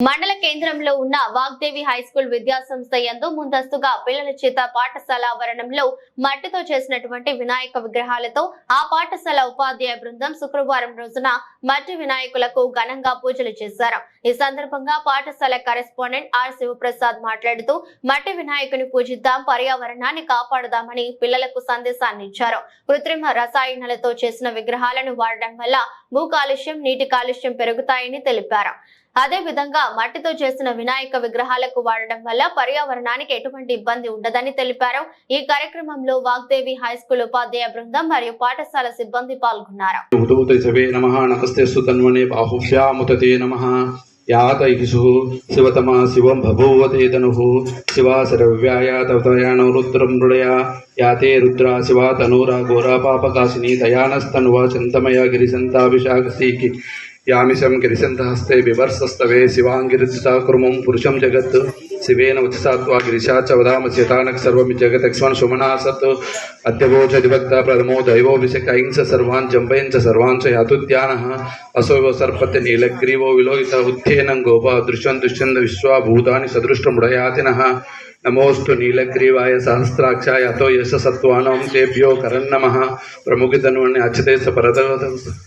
మండల కేంద్రంలో ఉన్న వాగ్దేవి హై స్కూల్ ఎందు ముందస్తుగా పిల్లల చేత పాఠశాల ఆవరణంలో మట్టితో చేసినటువంటి వినాయక విగ్రహాలతో ఆ పాఠశాల ఉపాధ్యాయ బృందం శుక్రవారం రోజున మట్టి వినాయకులకు ఘనంగా పూజలు చేశారు. ఈ సందర్భంగా పాఠశాల కరెస్పాండెంట్ ఆర్ శివప్రసాద్ మాట్లాడుతూ మట్టి వినాయకుని పూజిద్దాం పర్యావరణాన్ని కాపాడుదామని పిల్లలకు సందేశాన్ని ఇచ్చారు. కృత్రిమ రసాయనాలతో చేసిన విగ్రహాలను వాడడం వల్ల భూ కాలుష్యం నీటి కాలుష్యం పెరుగుతాయని తెలిపారు. అదే విధంగా మట్టితో చేసిన వినాయక విగ్రహాలకు వాడడం వల్ల పర్యావరణానికి ఎటువంటి ఇబ్బంది ఉండదని తెలిపారు. ఈ కార్యక్రమంలో వాగ్దేవి హై స్కూల్ ఉపాధ్యాయ బృందం మరియు పాఠశాల సిబ్బంది పాల్గొన్నారు. యాతైషు శివతమా శివం బభూవతే తనుః. శివా శరవ్యాయ తవతయానో రుద్రం మృడయా. యాతే రుద్రా శివా తనూరా ఘోరా పాపకాశిని దయానస్తనువా చింతమయ గిరిశంతాభిషాకసీకి యామిశం గిరిశంతహస్తే బివర్సస్తవే శివాంగిరితా కుర్మం పురుషం జగత్ శివేన ఉత్సాత్వా గిరిశా చ వదామ సర్వం జగతక్ష్మన్ సుమనా సత్ అద్యవోచ దివక్త ప్రథమో దైవోభిషకైంస సర్వాన్ జంబైంచ సర్వాన్ చ యాతుద్యానః అసోవ సర్పత్య నీలగ్రీవో విలోహిత ఉత్తేనం గోపా దృశ్యం దుష్యంద విశ్వాభూతాని సదృష్టముడయాతిన నమోస్తు నీలగ్రీవాయ సహస్రాక్షాయ అతో యశసత్వానం తేభ్యో కరన్నమః ప్రముఖితనుని అచ్చతే స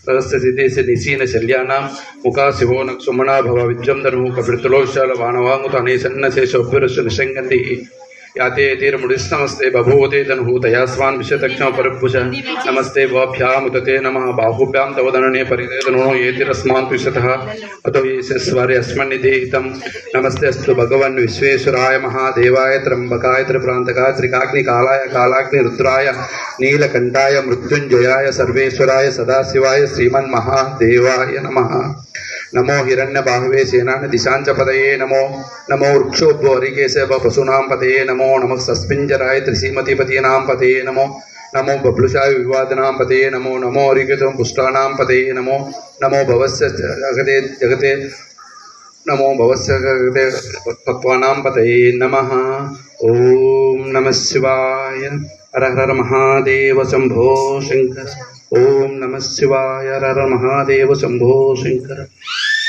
పరదస్య నిశీన శల్యానాం ముఖా శివో నక్సుమణా భవ విద్యంధను కపితులోశాల వానవాంగుత అనేసన్నశేషోభ్యురస్ నిషంగంది యాతే తీరముడిస్తమస్తే బభూవతే తను దయాస్వాన్ విశతక్షమ పరభుజ నమస్తే వాభ్యాముదతే నమ బాహుభ్యాం తవదననే పరిదేదనో ఏతిరస్మాన్ విశతః అతో ఈశ్వరి అస్మన్నిదేహితం నమస్తే అస్తు భగవన్ విశ్వేశ్వరాయ మహాదేవాయ త్రంబకాయ త్రిప్రాంతకాయ త్రికాగ్ని కాలాయ కాలాగ్ని రుద్రాయ నీలకంఠాయ మృత్యుంజయాయ సర్వేశ్వరాయ సదాశివాయ శ్రీమన్ మహాదేవాయ నమః నమో హిరణ్య బాహువే సేనాని దిశాంచ పదయే నమో నమో వృక్షోభ్యో హరికేశవ పశూనాం పదయే నమో నమ సస్పింజరాయ త్రిసీమతిపతీనాం పదయే నమో నమో బభ్లుషాయ వివాదనాం పదయే నమో నమో హరికృతం పుష్టానాం పదయే నమో నమో భవస్య జగతే జగతే నమో భవస్య జగతే తత్వానాం పతయే నమ ఓం నమ శివాయ ஹர ஹர மகாதேவ சம்போ சங்கர் ஓம் நம சிவாய ஹர மகாதேவ சம்போ சங்கர்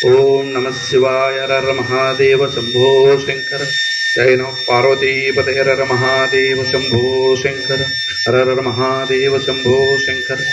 ஓம் நம சிவாய ஹர மகாதேவ சம்போ சங்கர் ஜெய நம பார்வதீபதே ஹர மகாதேவ சம்போ சங்கர் ஹர ஹர மகாதேவ சம்போ சங்கர்